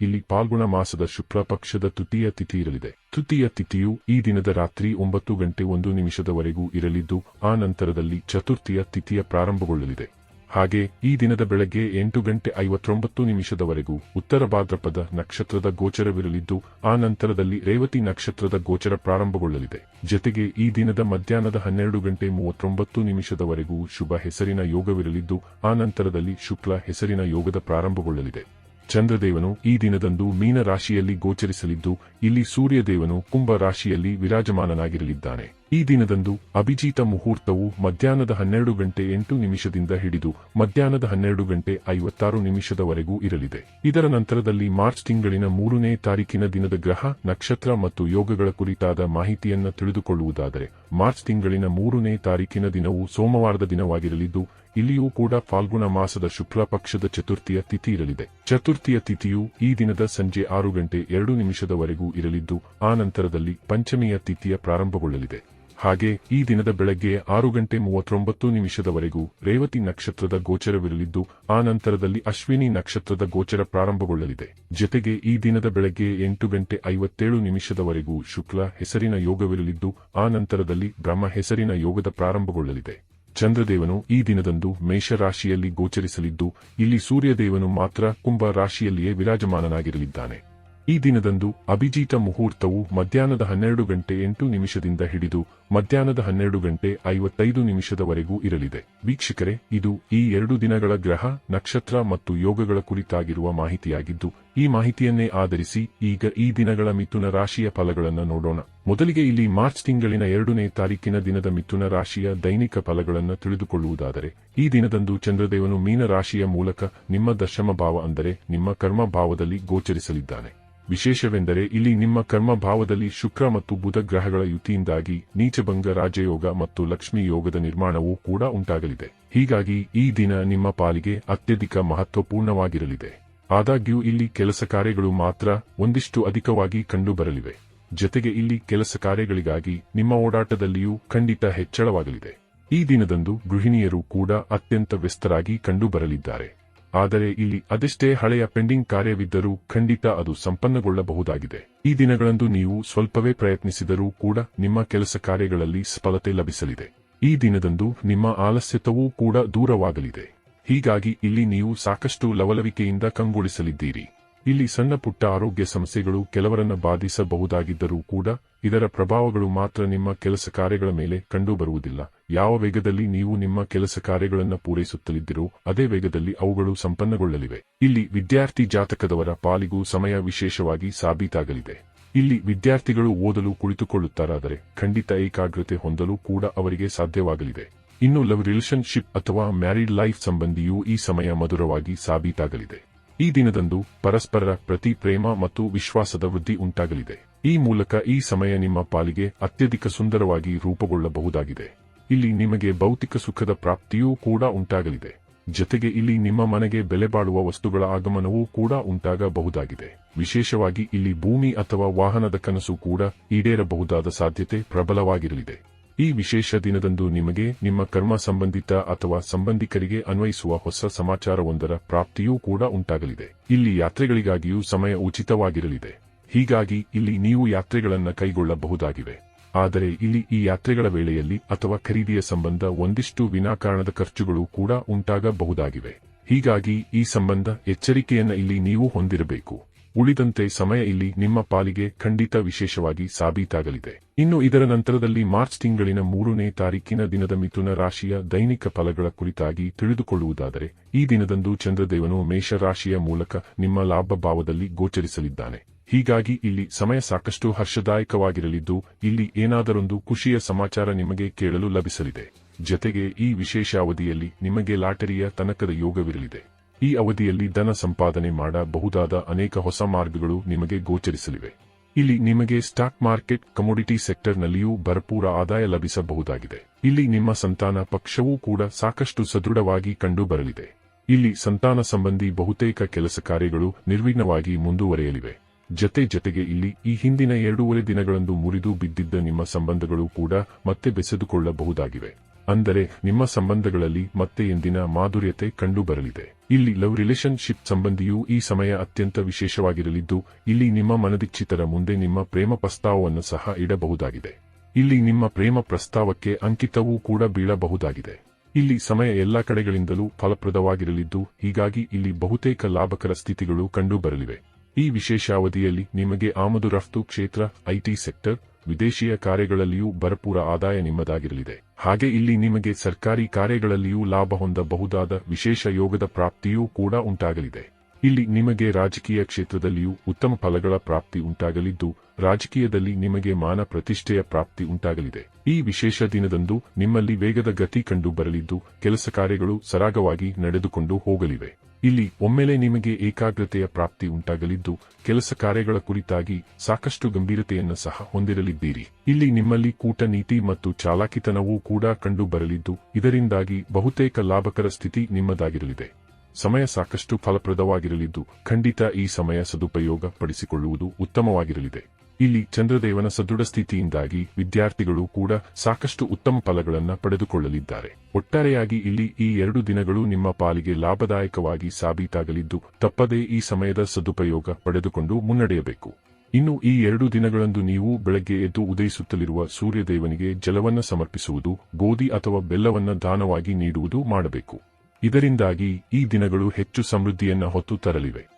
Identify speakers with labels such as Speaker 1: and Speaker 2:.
Speaker 1: ಇಲ್ಲಿ ಪಾಲ್ಗುಣ ಮಾಸದ ಶುಕ್ಲ ಪಕ್ಷದ ತೃತೀಯ ತಿಥಿ ಇರಲಿದೆ. ತೃತೀಯ ತಿಥಿಯು ಈ ದಿನದ ರಾತ್ರಿ ಒಂಬತ್ತು ಗಂಟೆ ಒಂದು ನಿಮಿಷದವರೆಗೂ ಇರಲಿದ್ದು, ಆ ನಂತರದಲ್ಲಿ ಚತುರ್ಥಿಯ ತಿಥಿಯ ಪ್ರಾರಂಭಗೊಳ್ಳಲಿದೆ. ಹಾಗೆ ಈ ದಿನದ ಬೆಳಗ್ಗೆ ಎಂಟು ಗಂಟೆ ಐವತ್ತೊಂಬತ್ತು ನಿಮಿಷದವರೆಗೂ ಉತ್ತರ ಭಾದ್ರಪದ ನಕ್ಷತ್ರದ ಗೋಚರವಿರಲಿದ್ದು, ಆ ನಂತರದಲ್ಲಿ ರೇವತಿ ನಕ್ಷತ್ರದ ಗೋಚರ ಪ್ರಾರಂಭಗೊಳ್ಳಲಿದೆ. ಜತೆಗೆ ಈ ದಿನದ ಮಧ್ಯಾಹ್ನದ ಹನ್ನೆರಡು ಗಂಟೆ ಮೂವತ್ತೊಂಬತ್ತು ನಿಮಿಷದವರೆಗೂ ಶುಭ ಹೆಸರಿನ ಯೋಗವಿರಲಿದ್ದು, ಆ ನಂತರದಲ್ಲಿ ಶುಕ್ಲ ಹೆಸರಿನ ಯೋಗದ ಪ್ರಾರಂಭಗೊಳ್ಳಲಿದೆ. ಚಂದ್ರದೇವನು ಈ ದಿನದಂದು ಮೀನ ರಾಶಿಯಲ್ಲಿ ಗೋಚರಿಸಲಿದ್ದು ಇಲ್ಲಿ ಸೂರ್ಯದೇವನು ಕುಂಭ ರಾಶಿಯಲ್ಲಿ ವಿರಾಜಮಾನನಾಗಿರಲಿದ್ದಾನೆ. ಈ ದಿನದಂದು ಅಭಿಜಿತ ಮುಹೂರ್ತವು ಮಧ್ಯಾಹ್ನದ ಹನ್ನೆರಡು ಗಂಟೆ ಎಂಟು ನಿಮಿಷದಿಂದ ಹಿಡಿದು ಮಧ್ಯಾಹ್ನದ ಹನ್ನೆರಡು ಗಂಟೆ ಐವತ್ತಾರು ನಿಮಿಷದವರೆಗೂ ಇರಲಿದೆ. ಇದರ ನಂತರದಲ್ಲಿ ಮಾರ್ಚ್ ತಿಂಗಳಿನ ಮೂರನೇ ತಾರೀಕಿನ ದಿನದ ಗ್ರಹ, ನಕ್ಷತ್ರ ಮತ್ತು ಯೋಗಗಳ ಕುರಿತಾದ ಮಾಹಿತಿಯನ್ನು ತಿಳಿದುಕೊಳ್ಳುವುದಾದರೆ, ಮಾರ್ಚ್ ತಿಂಗಳಿನ ಮೂರನೇ ತಾರೀಕಿನ ದಿನವು ಸೋಮವಾರದ ದಿನವಾಗಿರಲಿದ್ದು, ಇಲ್ಲಿಯೂ ಕೂಡ ಫಾಲ್ಗುಣ ಮಾಸದ ಶುಕ್ಲ ಪಕ್ಷದ ಚತುರ್ಥಿಯ ತಿಥಿ ಇರಲಿದೆ. ಚತುರ್ಥಿಯ ತಿಥಿಯು ಈ ದಿನದ ಸಂಜೆ ಆರು ಗಂಟೆ ಎರಡು ನಿಮಿಷದವರೆಗೂ ಇರಲಿದ್ದು, ಆ ನಂತರದಲ್ಲಿ ಪಂಚಮಿಯ ತಿಥಿಯ ಪ್ರಾರಂಭಗೊಳ್ಳಲಿದೆ. ಹಾಗೆ ಈ ದಿನದ ಬೆಳಗ್ಗೆ ಆರು ಗಂಟೆ ಮೂವತ್ತೊಂಬತ್ತು ನಿಮಿಷದವರೆಗೂ ರೇವತಿ ನಕ್ಷತ್ರದ ಗೋಚರವಿರಲಿದ್ದು, ಆ ನಂತರದಲ್ಲಿ ಅಶ್ವಿನಿ ನಕ್ಷತ್ರದ ಗೋಚರ ಪ್ರಾರಂಭಗೊಳ್ಳಲಿದೆ. ಜೊತೆಗೆ ಈ ದಿನದ ಬೆಳಗ್ಗೆ ಎಂಟು ಗಂಟೆ ಐವತ್ತೇಳು ನಿಮಿಷದವರೆಗೂ ಶುಕ್ಲ ಹೆಸರಿನ ಯೋಗವಿರಲಿದ್ದು, ಆ ನಂತರದಲ್ಲಿ ಬ್ರಹ್ಮ ಹೆಸರಿನ ಯೋಗದ ಪ್ರಾರಂಭಗೊಳ್ಳಲಿದೆ. ಚಂದ್ರದೇವನು ಈ ದಿನದಂದು ಮೇಷರಾಶಿಯಲ್ಲಿ ಗೋಚರಿಸಲಿದ್ದು, ಇಲ್ಲಿ ಸೂರ್ಯದೇವನು ಮಾತ್ರ ಕುಂಭ ರಾಶಿಯಲ್ಲಿಯೇ ವಿರಾಜಮಾನನಾಗಿರಲಿದ್ದಾನೆ. ಈ ದಿನದಂದು ಅಭಿಜಿತ ಮುಹೂರ್ತವು ಮಧ್ಯಾಹ್ನದ ಹನ್ನೆರಡು ಗಂಟೆ ಎಂಟು ನಿಮಿಷದಿಂದ ಹಿಡಿದು ಮಧ್ಯಾಹ್ನದ ಹನ್ನೆರಡು ಗಂಟೆ ಐವತ್ತೈದು ನಿಮಿಷದವರೆಗೂ ಇರಲಿದೆ. ವೀಕ್ಷಕರೇ, ಇದು ಈ ಎರಡು ದಿನಗಳ ಗ್ರಹ, ನಕ್ಷತ್ರ ಮತ್ತು ಯೋಗಗಳ ಕುರಿತಾಗಿರುವ ಮಾಹಿತಿಯಾಗಿದ್ದು, ಈ ಮಾಹಿತಿಯನ್ನೇ ಆಧರಿಸಿ ಈಗ ಈ ದಿನಗಳ ಮಿಥುನ ರಾಶಿಯ ಫಲಗಳನ್ನು ನೋಡೋಣ. ಮೊದಲಿಗೆ ಇಲ್ಲಿ ಮಾರ್ಚ್ ತಿಂಗಳಿನ ಎರಡನೇ ತಾರೀಕಿನ ದಿನದ ಮಿಥುನ ರಾಶಿಯ ದೈನಿಕ ಫಲಗಳನ್ನು ತಿಳಿದುಕೊಳ್ಳುವುದಾದರೆ, ಈ ದಿನದಂದು ಚಂದ್ರದೇವನು ಮೀನ ರಾಶಿಯ ಮೂಲಕ ನಿಮ್ಮ ದಶಮ ಭಾವ ಅಂದರೆ ನಿಮ್ಮ ಕರ್ಮ ಭಾವದಲ್ಲಿ ಗೋಚರಿಸಲಿದ್ದಾನೆ. ವಿಶೇಷವೆಂದರೆ ಇಲ್ಲಿ ನಿಮ್ಮ ಕರ್ಮ ಭಾವದಲ್ಲಿ ಶುಕ್ರ ಮತ್ತು ಬುಧ ಗ್ರಹಗಳ ಯುತಿಯಿಂದಾಗಿ ನೀಚಭಂಗ ರಾಜಯೋಗ ಮತ್ತು ಲಕ್ಷ್ಮಿ ಯೋಗದ ನಿರ್ಮಾಣವೂ ಕೂಡ ಉಂಟಾಗಲಿದೆ. ಹೀಗಾಗಿ ಈ ದಿನ ನಿಮ್ಮ ಪಾಲಿಗೆ ಅತ್ಯಧಿಕ ಮಹತ್ವಪೂರ್ಣವಾಗಿರಲಿದೆ. ಆದಾಗ್ಯೂ ಇಲ್ಲಿ ಕೆಲಸ ಕಾರ್ಯಗಳು ಮಾತ್ರ ಒಂದಿಷ್ಟು ಅಧಿಕವಾಗಿ ಕಂಡುಬರಲಿವೆ. ಜೊತೆಗೆ ಇಲ್ಲಿ ಕೆಲಸ ಕಾರ್ಯಗಳಿಗಾಗಿ ನಿಮ್ಮ ಓಡಾಟದಲ್ಲಿಯೂ ಖಂಡಿತ ಹೆಚ್ಚಳವಾಗಲಿದೆ. ಈ ದಿನದಂದು ಗೃಹಿಣಿಯರು ಕೂಡ ಅತ್ಯಂತ ವ್ಯಸ್ತರಾಗಿ ಕಂಡುಬರಲಿದ್ದಾರೆ. ಆದರೆ ಇಲ್ಲಿ ಅದೆಷ್ಟೇ ಹಳೆಯ ಪೆಂಡಿಂಗ್ ಕಾರ್ಯವಿದ್ದರೂ ಖಂಡಿತ ಅದು ಸಂಪನ್ನಗೊಳ್ಳಬಹುದಾಗಿದೆ. ಈ ದಿನಗಳಂದು ನೀವು ಸ್ವಲ್ಪವೇ ಪ್ರಯತ್ನಿಸಿದರೂ ಕೂಡ ನಿಮ್ಮ ಕೆಲಸ ಕಾರ್ಯಗಳಲ್ಲಿ ಸಫಲತೆ ಲಭಿಸಲಿದೆ. ಈ ದಿನದಂದು ನಿಮ್ಮ ಆಲಸ್ಯತವೂ ಕೂಡ ದೂರವಾಗಲಿದೆ. ಹೀಗಾಗಿ ಇಲ್ಲಿ ನೀವು ಸಾಕಷ್ಟು ಲವಲವಿಕೆಯಿಂದ ಕಂಗೊಳಿಸಲಿದ್ದೀರಿ. ಇಲ್ಲಿ ಸಣ್ಣ ಪುಟ್ಟ ಆರೋಗ್ಯ ಸಮಸ್ಯೆಗಳು ಕೆಲವರನ್ನ ಬಾಧಿಸಬಹುದಾಗಿದ್ದರೂ ಕೂಡ ಇದರ ಪ್ರಭಾವಗಳು ಮಾತ್ರ ನಿಮ್ಮ ಕೆಲಸ ಕಾರ್ಯಗಳ ಮೇಲೆ ಕಂಡುಬರುವುದಿಲ್ಲ. ಯಾವ ವೇಗದಲ್ಲಿ ನೀವು ನಿಮ್ಮ ಕೆಲಸ ಕಾರ್ಯಗಳನ್ನು ಪೂರೈಸುತ್ತಲಿದ್ದೀರೋ ಅದೇ ವೇಗದಲ್ಲಿ ಅವುಗಳು ಸಂಪನ್ನಗೊಳ್ಳಲಿವೆ. ಇಲ್ಲಿ ವಿದ್ಯಾರ್ಥಿ ಜಾತಕದವರ ಪಾಲಿಗೂ ಸಮಯ ವಿಶೇಷವಾಗಿ ಸಾಬೀತಾಗಲಿದೆ. ಇಲ್ಲಿ ವಿದ್ಯಾರ್ಥಿಗಳು ಓದಲು ಕುಳಿತುಕೊಳ್ಳುತ್ತಾರಾದರೆ ಖಂಡಿತ ಏಕಾಗ್ರತೆ ಹೊಂದಲು ಕೂಡ ಅವರಿಗೆ ಸಾಧ್ಯವಾಗಲಿದೆ. ಇನ್ನು ಲವ್ ರಿಲೇಷನ್ಶಿಪ್ ಅಥವಾ ಮ್ಯಾರಿಡ್ ಲೈಫ್ ಸಂಬಂಧಿಯೂ ಈ ಸಮಯ ಮಧುರವಾಗಿ ಸಾಬೀತಾಗಲಿದೆ. ಈ ದಿನದಂದು ಪರಸ್ಪರರ ಪ್ರತಿ ಪ್ರೇಮ ಮತ್ತು ವಿಶ್ವಾಸದ ವೃದ್ಧಿ ಉಂಟಾಗಲಿದೆ. ಈ ಮೂಲಕ ಈ ಸಮಯ ನಿಮ್ಮ ಪಾಲಿಗೆ ಅತ್ಯಧಿಕ ಸುಂದರವಾಗಿ ರೂಪುಗೊಳ್ಳಬಹುದಾಗಿದೆ. ಇಲ್ಲಿ ನಿಮಗೆ ಭೌತಿಕ ಸುಖದ ಪ್ರಾಪ್ತಿಯೂ ಕೂಡ ಉಂಟಾಗಲಿದೆ. ಜೊತೆಗೆ ಇಲ್ಲಿ ನಿಮ್ಮ ಮನೆಗೆ ಬೆಲೆ ಬಾಳುವ ವಸ್ತುಗಳ ಆಗಮನವೂ ಕೂಡ ಉಂಟಾಗಬಹುದಾಗಿದೆ. ವಿಶೇಷವಾಗಿ ಇಲ್ಲಿ ಭೂಮಿ ಅಥವಾ ವಾಹನದ ಕನಸು ಕೂಡ ಈಡೇರಬಹುದಾದ ಸಾಧ್ಯತೆ ಪ್ರಬಲವಾಗಿರಲಿದೆ. ಈ ವಿಶೇಷ ದಿನದಂದು ನಿಮಗೆ ನಿಮ್ಮ ಕರ್ಮ ಸಂಬಂಧಿತ ಅಥವಾ ಸಂಬಂಧಿಕರಿಗೆ ಅನ್ವಯಿಸುವ ಹೊಸ ಸಮಾಚಾರವೊಂದರ ಪ್ರಾಪ್ತಿಯೂ ಕೂಡ ಉಂಟಾಗಲಿದೆ. ಇಲ್ಲಿ ಯಾತ್ರೆಗಳಿಗಾಗಿಯೂ ಸಮಯ ಉಚಿತವಾಗಿರಲಿದೆ. ಹೀಗಾಗಿ ಇಲ್ಲಿ ನೀವು ಯಾತ್ರೆಗಳನ್ನು ಕೈಗೊಳ್ಳಬಹುದಾಗಿವೆ. ಆದರೆ ಇಲ್ಲಿ ಈ ಯಾತ್ರೆಗಳ ವೇಳೆಯಲ್ಲಿ ಅಥವಾ ಖರೀದಿಯ ಸಂಬಂಧ ಒಂದಿಷ್ಟು ವಿನಾಕಾರಣದ ಖರ್ಚುಗಳು ಕೂಡ ಉಂಟಾಗಬಹುದಾಗಿವೆ. ಹೀಗಾಗಿ ಈ ಸಂಬಂಧ ಎಚ್ಚರಿಕೆಯನ್ನು ಇಲ್ಲಿ ನೀವು ಹೊಂದಿರಬೇಕು. ಉಳಿದಂತೆ ಸಮಯ ಇಲ್ಲಿ ನಿಮ್ಮ ಪಾಲಿಗೆ ಖಂಡಿತ ವಿಶೇಷವಾಗಿ ಸಾಬೀತಾಗಲಿದೆ. ಇನ್ನು ಇದರ ನಂತರದಲ್ಲಿ ಮಾರ್ಚ್ ತಿಂಗಳಿನ ಮೂರನೇ ತಾರೀಕಿನ ದಿನದ ಮಿಥುನ ರಾಶಿಯ ದೈನಿಕ ಫಲಗಳ ಕುರಿತಾಗಿ ತಿಳಿದುಕೊಳ್ಳುವುದಾದರೆ, ಈ ದಿನದಂದು ಚಂದ್ರದೇವನು ಮೇಷರಾಶಿಯ ಮೂಲಕ ನಿಮ್ಮ ಲಾಭ ಭಾವದಲ್ಲಿ ಗೋಚರಿಸಲಿದ್ದಾನೆ. ಹೀಗಾಗಿ ಇಲ್ಲಿ ಸಮಯ ಸಾಕಷ್ಟು ಹರ್ಷದಾಯಕವಾಗಿರಲಿದ್ದು, ಇಲ್ಲಿ ಏನಾದರೊಂದು ಖುಷಿಯ ಸಮಾಚಾರ ನಿಮಗೆ ಕೇಳಲು ಲಭಿಸಲಿದೆ. ಜತೆಗೆ ಈ ವಿಶೇಷ ಅವಧಿಯಲ್ಲಿ ನಿಮಗೆ ಲಾಟರಿಯ ತನಕದ ಯೋಗವಿರಲಿದೆ. ಈ ಅವಧಿಯಲ್ಲಿ ಧನ ಸಂಪಾದನೆ ಮಾಡಬಹುದಾದ ಅನೇಕ ಹೊಸ ಮಾರ್ಗಗಳು ನಿಮಗೆ ಗೋಚರಿಸಲಿವೆ. ಇಲ್ಲಿ ನಿಮಗೆ ಸ್ಟಾಕ್ ಮಾರ್ಕೆಟ್ ಕಮೋಡಿಟಿ ಸೆಕ್ಟರ್ನಲ್ಲಿಯೂ ಭರಪೂರ ಆದಾಯ ಲಭಿಸಬಹುದಾಗಿದೆ. ಇಲ್ಲಿ ನಿಮ್ಮ ಸಂತಾನ ಪಕ್ಷವೂ ಕೂಡ ಸಾಕಷ್ಟು ಸದೃಢವಾಗಿ ಕಂಡುಬರಲಿದೆ. ಇಲ್ಲಿ ಸಂತಾನ ಸಂಬಂಧಿ ಬಹುತೇಕ ಕೆಲಸ ಕಾರ್ಯಗಳು ನಿರ್ವಿಘ್ನವಾಗಿ ಮುಂದುವರೆಯಲಿವೆ. ಜತೆ ಜತೆಗೆ ಇಲ್ಲಿ ಈ ಹಿಂದಿನ ಎರಡೂವರೆ ದಿನಗಳಂದು ಮುರಿದು ಬಿದ್ದಿದ್ದ ನಿಮ್ಮ ಸಂಬಂಧಗಳು ಕೂಡ ಮತ್ತೆ ಬೆಸೆದುಕೊಳ್ಳಬಹುದಾಗಿವೆ. ಅಂದರೆ ನಿಮ್ಮ ಸಂಬಂಧಗಳಲ್ಲಿ ಮತ್ತೆ ಎಂದಿನ ಮಾಧುರ್ಯತೆ ಕಂಡುಬರಲಿದೆ. ಇಲ್ಲಿ ಲವ್ ರಿಲೇಶನ್ಶಿಪ್ ಸಂಬಂಧಿಯು ಈ ಸಮಯ ಅತ್ಯಂತ ವಿಶೇಷವಾಗಿರಲಿದ್ದು, ಇಲ್ಲಿ ನಿಮ್ಮ ಮನದಿಚ್ಛಿತರ ಮುಂದೆ ನಿಮ್ಮ ಪ್ರೇಮ ಪ್ರಸ್ತಾವವನ್ನು ಸಹ ಇಡಬಹುದಾಗಿದೆ. ಇಲ್ಲಿ ನಿಮ್ಮ ಪ್ರೇಮ ಪ್ರಸ್ತಾವಕ್ಕೆ ಅಂಕಿತವೂ ಕೂಡ ಬೀಳಬಹುದಾಗಿದೆ. ಇಲ್ಲಿ ಸಮಯ ಎಲ್ಲಾ ಕಡೆಗಳಿಂದಲೂ ಫಲಪ್ರದವಾಗಿರಲಿದ್ದು, ಹೀಗಾಗಿ ಇಲ್ಲಿ ಬಹುತೇಕ ಲಾಭಕರ ಸ್ಥಿತಿಗಳು ಕಂಡುಬರಲಿವೆ. ಈ ವಿಶೇಷ ಅವಧಿಯಲ್ಲಿ ನಿಮಗೆ ಆಮದು ರಫ್ತು ಕ್ಷೇತ್ರ ಐಟಿ ಸೆಕ್ಟರ್ ವಿದೇಶೀಯ ಕಾರ್ಯಗಳಲ್ಲಿಯೂ ಭರಪೂರ ಆದಾಯ ನಿಮ್ಮದಾಗಿರಲಿದೆ. ಹಾಗೆ ಇಲ್ಲಿ ನಿಮಗೆ ಸರ್ಕಾರಿ ಕಾರ್ಯಗಳಲ್ಲಿಯೂ ಲಾಭ ಹೊಂದಬಹುದಾದ ವಿಶೇಷ ಯೋಗದ ಪ್ರಾಪ್ತಿಯೂ ಕೂಡ ಉಂಟಾಗಲಿದೆ. ಇಲ್ಲಿ ನಿಮಗೆ ರಾಜಕೀಯ ಕ್ಷೇತ್ರದಲ್ಲಿಯೂ ಉತ್ತಮ ಫಲಗಳ ಪ್ರಾಪ್ತಿ ಉಂಟಾಗಲಿದ್ದು, ರಾಜಕೀಯದಲ್ಲಿ ನಿಮಗೆ ಮಾನ ಪ್ರತಿಷ್ಠೆಯ ಪ್ರಾಪ್ತಿ ಉಂಟಾಗಲಿದೆ. ಈ ವಿಶೇಷ ದಿನದಂದು ನಿಮ್ಮಲ್ಲಿ ವೇಗದ ಗತಿ ಕಂಡು ಬರಲಿದ್ದು ಕೆಲಸ ಕಾರ್ಯಗಳು ಸರಾಗವಾಗಿ ನಡೆದುಕೊಂಡು ಹೋಗಲಿವೆ. ಇಲ್ಲಿ ಒಮ್ಮೆಲೆ ನಿಮಗೆ ಏಕಾಗ್ರತೆಯ ಪ್ರಾಪ್ತಿ ಉಂಟಾಗಲಿದ್ದು, ಕೆಲಸ ಕಾರ್ಯಗಳ ಕುರಿತಾಗಿ ಸಾಕಷ್ಟು ಗಂಭೀರತೆಯನ್ನು ಸಹ ಹೊಂದಿರಲಿದ್ದೀರಿ. ಇಲ್ಲಿ ನಿಮ್ಮಲ್ಲಿ ಕೂಟ ನೀತಿ ಮತ್ತು ಚಾಲಾಕಿತನವೂ ಕೂಡ ಕಂಡು ಬರಲಿದ್ದು, ಇದರಿಂದಾಗಿ ಬಹುತೇಕ ಲಾಭಕರ ಸ್ಥಿತಿ ನಿಮ್ಮದಾಗಿರಲಿದೆ. ಸಮಯ ಸಾಕಷ್ಟು ಫಲಪ್ರದವಾಗಿರಲಿದ್ದು, ಖಂಡಿತ ಈ ಸಮಯ ಸದುಪಯೋಗ ಪಡಿಸಿಕೊಳ್ಳುವುದು ಉತ್ತಮವಾಗಿರಲಿದೆ. ಇಲ್ಲಿ ಚಂದ್ರದೇವನ ಸದೃಢ ಸ್ಥಿತಿಯಿಂದಾಗಿ ವಿದ್ಯಾರ್ಥಿಗಳು ಕೂಡ ಸಾಕಷ್ಟು ಉತ್ತಮ ಫಲಗಳನ್ನು ಪಡೆದುಕೊಳ್ಳಲಿದ್ದಾರೆ. ಒಟ್ಟಾರೆಯಾಗಿ ಇಲ್ಲಿ ಈ ಎರಡು ದಿನಗಳು ನಿಮ್ಮ ಪಾಲಿಗೆ ಲಾಭದಾಯಕವಾಗಿ ಸಾಬೀತಾಗಲಿದ್ದು, ತಪ್ಪದೇ ಈ ಸಮಯದ ಸದುಪಯೋಗ ಪಡೆದುಕೊಂಡು ಮುನ್ನಡೆಯಬೇಕು. ಇನ್ನು ಈ ಎರಡು ದಿನಗಳಂದು ನೀವು ಬೆಳಗ್ಗೆ ಎದ್ದು ಉದಯಿಸುತ್ತಲಿರುವ ಸೂರ್ಯದೇವನಿಗೆ ಜಲವನ್ನ ಸಮರ್ಪಿಸುವುದು, ಗೋಧಿ ಅಥವಾ ಬೆಲ್ಲವನ್ನ ದಾನವಾಗಿ ನೀಡುವುದು ಮಾಡಬೇಕು. ಇದರಿಂದಾಗಿ ಈ ದಿನಗಳು ಹೆಚ್ಚು ಸಮೃದ್ಧಿಯನ್ನ ಹೊತ್ತು ತರಲಿವೆ.